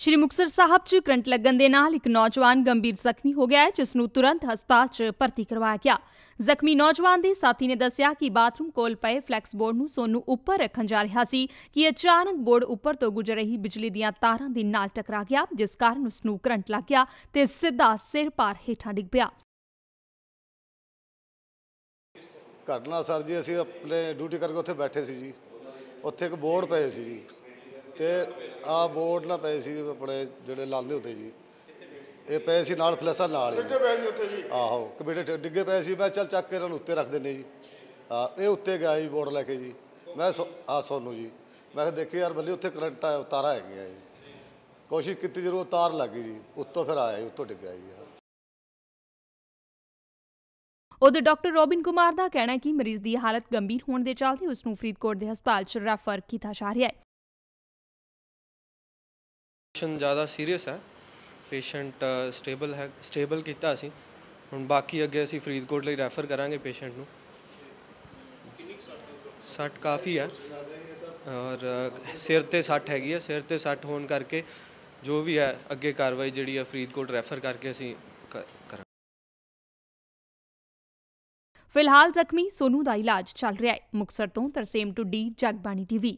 ਸ਼੍ਰੀ ਮੁਕਤਸਰ ਸਾਹਿਬ 'ਚ ਕਰੰਟ ਲੱਗਣ ਦੇ ਨਾਲ ਇੱਕ ਨੌਜਵਾਨ ਗੰਭੀਰ ਜ਼ਖਮੀ ਹੋ ਗਿਆ ਹੈ, ਜਿਸ ਨੂੰ ਤੁਰੰਤ ਹਸਪਤਾਲ 'ਚ ਭਰਤੀ ਕਰਵਾਇਆ ਗਿਆ। ਜ਼ਖਮੀ ਨੌਜਵਾਨ ਦੇ ਸਾਥੀ ਨੇ ਦੱਸਿਆ ਕਿ ਬਾਥਰੂਮ ਕੋਲ ਪਏ ਫਲੈਕਸ ਬੋਰਡ ਨੂੰ ਸੋਨੂੰ ਉੱਪਰ ਰੱਖਣ ਜਾ ਰਿਹਾ ਸੀ ਕਿ ਅਚਾਨਕ ਬੋਰਡ ਉੱਪਰ ਤੋਂ ਗੁਜ਼ਰ ਰਹੀ ਬਿਜਲੀ ਦੀਆਂ ਤਾਰਾਂ ਦੇ ਨਾਲ ਟਕਰਾ ਗਿਆ, ਜਿਸ ਕਾਰਨ ਉਸ ਨੂੰ ਕਰੰਟ ਲੱਗ ਗਿਆ ਤੇ ਸਿੱਧਾ ਸਿਰ ਪਾਰ ਹੇਠਾਂ ਡਿੱਗ ਪਿਆ। ਘਟਨਾ ਸਰ ਜੀ, ਅਸੀਂ ਆਪਣੇ ਡਿਊਟੀ ਕਰਕੇ ਉੱਥੇ ਬੈਠੇ ਸੀ ਜੀ। ਉੱਥੇ ਇੱਕ ਬੋਰਡ ਪਏ ਸੀ ਜੀ। ਤੇ ਆ ਬੋਰਡ ਨਾ ਪਏ ਸੀ ਆਪਣੇ ਜਿਹੜੇ ਲਾਉਂਦੇ ਹੁੰਦੇ ਜੀ। ਇਹ ਪਏ ਸੀ ਨਾਲ ਫਲੈਸਾਂ ਨਾਲ ਹੀ। ਪਏ ਸੀ ਉੱਥੇ ਜੀ? ਆਹੋ ਕਬੀੜੇ ਡਿੱਗੇ ਪਏ ਸੀ। ਮੈਂ ਚੱਲ ਚੱਕ ਕੇ ਇਹਨਾਂ ਨੂੰ ਉੱਤੇ ਰੱਖ ਦਿੰਦੇ ਜੀ। ਆ ਇਹ ਉੱਤੇ ਗਿਆ ਜੀ ਬੋਰਡ ਲੈ ਕੇ ਜੀ। ਮੈਂ ਆ ਸੋਨੂੰ ਜੀ। ਮੈਂ ਕਿਹਾ ਦੇਖੀ ਯਾਰ ਬੱਲੀ ਉੱਥੇ ਕਰੰਟ ਆ ਤਾਰਾਂ ਹੈਗੀਆਂ ਜੀ। ਕੋਸ਼ਿਸ਼ ਕੀਤੀ ਜਦੋਂ ਤਾਰ ਲੱਗ ਗਈ ਜੀ। ਉੱਤੋਂ ਫਿਰ ਆਇਆ ਜੀ ਉੱਤੋਂ ਡਿੱਗਿਆ ਜੀ। ਆਹ। ਉਧਰ ਡਾਕਟਰ ਰੋਬਿਨ ਕੁਮਾਰ ਦਾ ਕਹਿਣਾ ਹੈ ਕਿ ਮਰੀਜ਼ ਦੀ ਹਾਲਤ ਗੰਭੀਰ ਹੋਣ ਦੇ ਚੱਲਦੇ ਉਸ ਨੂੰ ਫਰੀਦਕੋਟ ਦੇ ਹਸਪਤਾਲ 'ਚ ਰੈਫਰ ਕੀਤਾ ਜਾ ਰਿਹਾ ਹੈ। ਪੇਸ਼ੈਂਟ ਜ਼ਿਆਦਾ ਸੀਰੀਅਸ ਹੈ। ਪੇਸ਼ੈਂਟ ਸਟੇਬਲ ਹੈ ਸਟੇਬਲ ਕੀਤਾ ਅਸੀਂ। ਹੁਣ ਬਾਕੀ ਅੱਗੇ ਅਸੀਂ ਫਰੀਦਕੋਟ ਲਈ ਰੈਫਰ ਕਰਾਂਗੇ ਪੇਸ਼ੈਂਟ ਨੂੰ। ਸੱਟ ਕਾਫੀ ਹੈ। ਔਰ ਸਿਰ ਤੇ ਸੱਟ ਹੈਗੀ ਹੈ। ਸਿਰ ਤੇ ਸੱਟ ਹੋਣ ਕਰਕੇ ਜੋ ਵੀ ਹੈ, ਅੱਗੇ ਕਾਰਵਾਈ ਜਿਹੜੀ ਹੈ, ਫਰੀਦਕੋਟ ਰੈਫਰ ਕਰਕੇ ਅਸੀਂ ਕਰਾਂਗੇ। ਫਿਲਹਾਲ ਜ਼ਖਮੀ ਸੋਨੂ ਦਾ ਇਲਾਜ ਚੱਲ ਰਿਹਾ ਹੈ। ਮੁਕਤਸਰ ਤੋਂ Tarsem to the Jagbani TV.